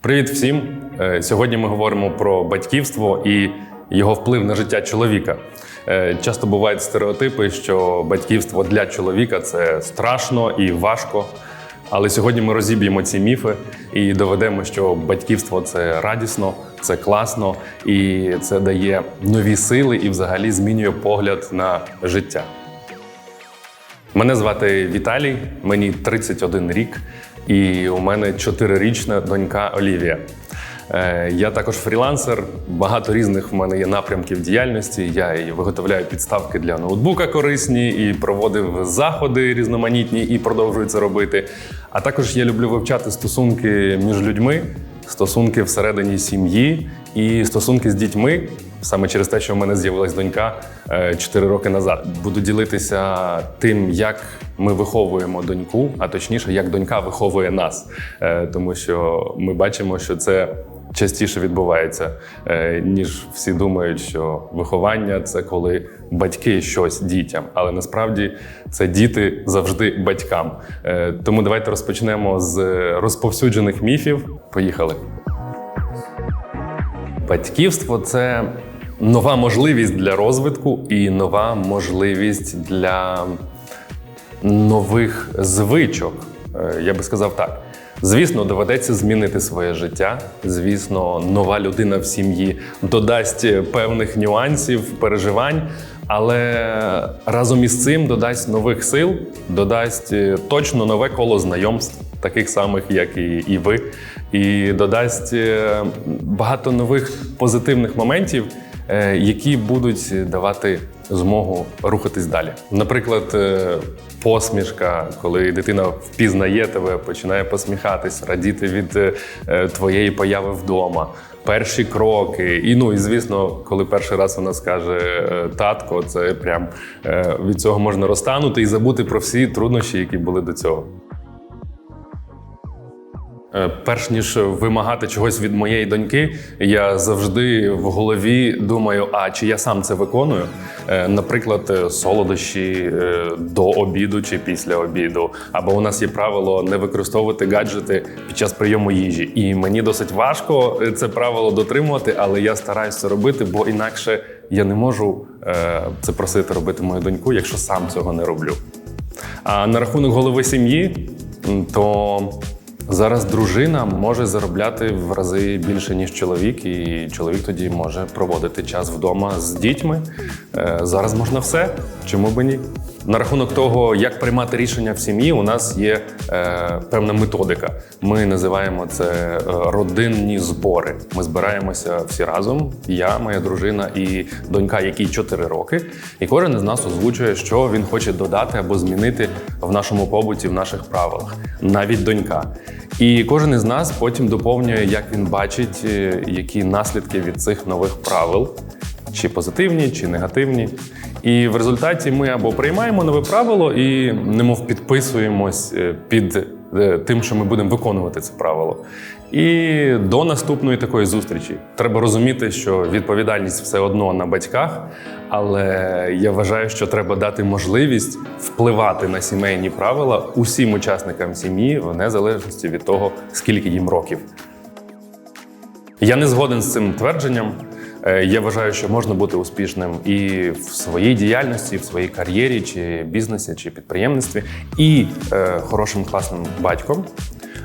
Привіт всім! Е, Сьогодні ми говоримо про батьківство і його вплив на життя чоловіка. Е, Часто бувають стереотипи, що батьківство для чоловіка це страшно і важко. Але сьогодні ми розіб'ємо ці міфи і доведемо, що батьківство це радісно, це класно і це дає нові сили і взагалі змінює погляд на життя. Мене звати Віталій, мені 31 рік, і у мене 4-річна донька Олівія. Е, Я також фрілансер, багато різних в мене є напрямків діяльності. Я і виготовляю підставки для ноутбука корисні, і проводив заходи різноманітні, і продовжую це робити. А також я люблю вивчати стосунки між людьми, стосунки всередині сім'ї і стосунки з дітьми. Саме через те, що в мене з'явилась донька 4 роки назад. Буду ділитися тим, як ми виховуємо доньку, а точніше, як донька виховує нас. Е, Тому що ми бачимо, що це частіше відбувається, е, ніж всі думають, що виховання це коли батьки щось дітям, але насправді це діти завжди батькам. Е, Тому давайте розпочнемо з розповсюджених міфів. Поїхали. Батьківство це нова можливість для розвитку і нова можливість для нових звичок. Е, Я би сказав так. Звісно, доведеться змінити своє життя. Звісно, нова людина в сім'ї додасть певних нюансів, переживань, але разом із цим додасть нових сил, додасть е, точно нове коло знайомств, таких самих, як і, і ви, і додасть е, багато нових позитивних моментів, які будуть давати змогу рухатись далі. Наприклад, е, посмішка, коли дитина впізнає тебе, починає посміхатись, радіти від е, е, твоєї появи вдома. Перші кроки, і ну і звісно, коли перший раз вона скаже е, татко, це прям е, від цього можна розтанути і забути про всі труднощі, які були до цього. Е, Перш ніж вимагати чогось від моєї доньки, я завжди в голові думаю: а чи я сам це виконую? Е, Наприклад, е, солодощі до обіду чи після обіду. Або у нас є правило не використовувати гаджети під час прийому їжі. І мені досить важко це правило дотримувати, але я стараюся робити, бо інакше я не можу це просити робити мою доньку, якщо сам цього не роблю. А на рахунок голови сім'ї, то зараз дружина може заробляти в рази більше, ніж чоловік, і чоловік тоді може проводити час вдома з дітьми. Е, Зараз можна все. Чому би ні? На рахунок того, як приймати рішення в сім'ї, у нас є е, певна методика. Ми називаємо це е, родинні збори. Ми збираємося всі разом. Я, моя дружина і донька, якій 4 роки. І кожен із нас озвучує, що він хоче додати або змінити в нашому побуті, в наших правилах, навіть донька. І кожен із нас потім доповнює, як він бачить, е, які наслідки від цих нових правил чи позитивні, чи негативні. І в результаті ми або приймаємо нове правило і немов підписуємось е, під е, тим, що ми будемо виконувати це правило. І до наступної такої зустрічі треба розуміти, що відповідальність все одно на батьках, але я вважаю, що треба дати можливість впливати на сімейні правила усім учасникам сім'ї в незалежності від того, скільки їм років. Я не згоден з цим твердженням. Е, Я вважаю, що можна бути успішним і в своїй діяльності, і в своїй кар'єрі, чи бізнесі, чи підприємництві, і е, хорошим класним батьком.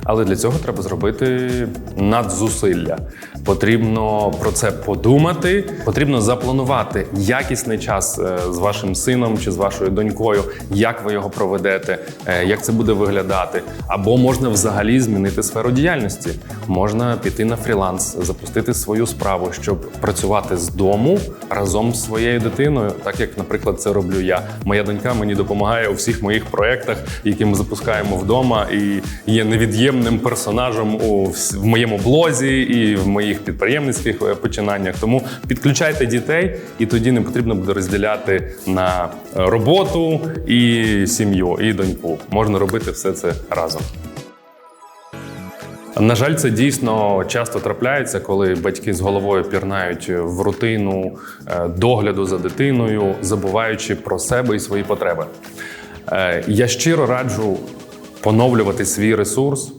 Але для цього треба зробити надзусилля. Потрібно про це подумати, потрібно запланувати якісний час е, з вашим сином чи з вашою донькою, як ви його проведете, е, як це буде виглядати. Або можна взагалі змінити сферу діяльності. Можна піти на фріланс, запустити свою справу, щоб працювати з дому разом з своєю дитиною, так як, наприклад, це роблю я. Моя донька мені допомагає у всіх моїх проєктах, які ми запускаємо вдома, і є невід'ємним персонажем у в моєму блозі і в моїх підприємницьких е, починаннях. Тому підключайте дітей, і тоді не потрібно буде розділяти на е, роботу і сім'ю, і доньку. Можна робити все це разом. На жаль, це дійсно часто трапляється, коли батьки з головою пірнають в рутину е, догляду за дитиною, забуваючи про себе і свої потреби. Я щиро раджу поновлювати свій ресурс,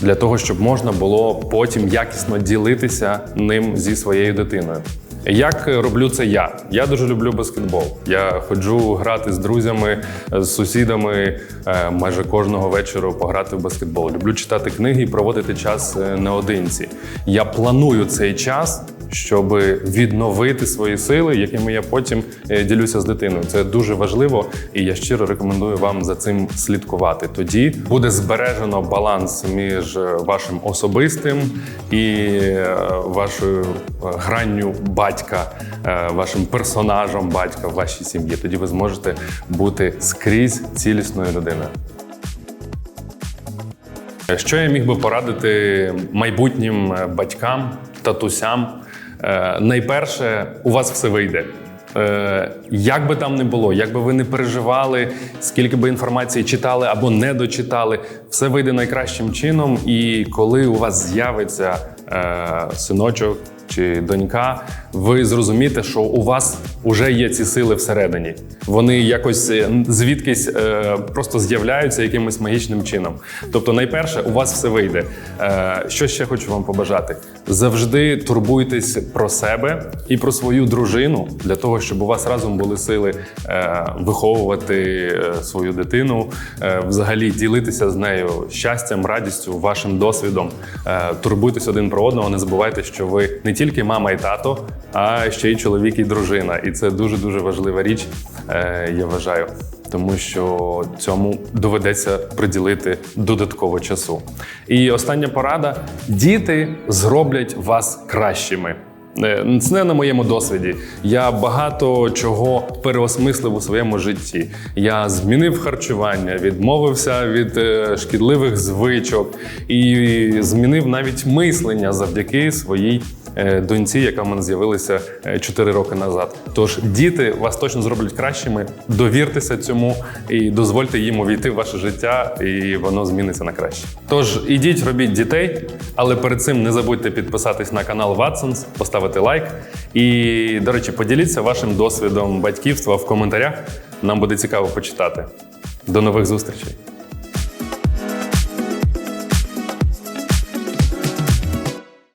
для того, щоб можна було потім якісно ділитися ним зі своєю дитиною. Як роблю це я? Я дуже люблю баскетбол. Я ходжу грати з друзями, з сусідами е, майже кожного вечора пограти в баскетбол. Люблю читати книги і проводити час е, наодинці. Я планую цей час, щоб відновити свої сили, якими я потім е, ділюся з дитиною. Це дуже важливо, і я щиро рекомендую вам за цим слідкувати. Тоді буде збережено баланс між е, вашим особистим і е, вашою гранню батька, вашим персонажем батька в вашій сім'ї. Тоді ви зможете бути скрізь цілісною людиною. Що я міг би порадити майбутнім батькам, татусям? Е, Найперше, у вас все вийде. Е, Як би там не було, як би ви не переживали, скільки би інформації читали або не дочитали, все вийде найкращим чином. І коли у вас з'явиться е, синочок чи донька, ви зрозумієте, що у вас вже є ці сили всередині. Вони якось е, звідкись е, просто з'являються якимось магічним чином. Тобто, найперше, у вас все вийде. Е, що ще хочу вам побажати? Завжди турбуйтесь про себе і про свою дружину для того, щоб у вас разом були сили е, виховувати е, свою дитину, е, взагалі ділитися з нею щастям, радістю, вашим досвідом. Е, турбуйтесь один про одного. Не забувайте, що ви не тільки мама і тато, а ще й чоловік і дружина. І це дуже дуже важлива річ, е, я вважаю. Тому що цьому доведеться приділити додатково часу. І остання порада: діти зроблять вас кращими. Е, Це не на моєму досвіді. Я багато чого переосмислив у своєму житті. Я змінив харчування, відмовився від е, шкідливих звичок і змінив навіть мислення завдяки своїй доньці, яка в мене з'явилася 4 роки назад. Тож діти вас точно зроблять кращими. Довіртеся цьому і дозвольте їм увійти в ваше життя, і воно зміниться на краще. Тож ідіть, робіть дітей, але перед цим не забудьте підписатись на канал Watsons, поставити лайк. І, до речі, поділіться вашим досвідом батьківства в коментарях. Нам буде цікаво почитати. До нових зустрічей!